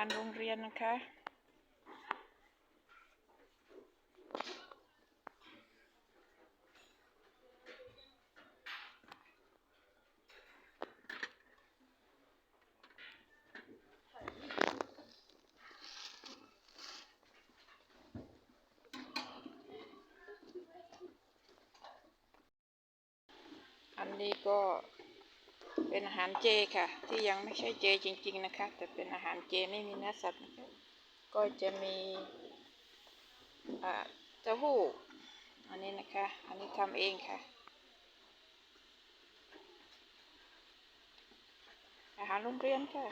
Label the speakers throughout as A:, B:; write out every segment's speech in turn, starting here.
A: ารโรงเรียนนะคะ อันนี้ก็ เป็นอาหารเจค่ะ ที่ยังไม่ใช่เจจริง ๆนะคะ แต่เป็นอาหารเจไม่มีเนื้อสัตว์นะคะก็จะมีเต้าหู้อันนี้นะคะ อันนี้ทำเองค่ะ อาหารโรงเรียนค่ะ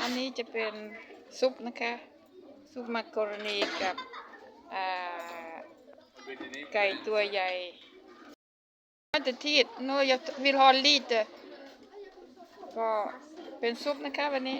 A: อั นนี้จะเป็นซุปนะคะ ซุปมักกะโรนีกับไก่ตัวใหญ่มาตทีดโนยวิลฮอลลีดก็เป็นซุปนะคะวันนี้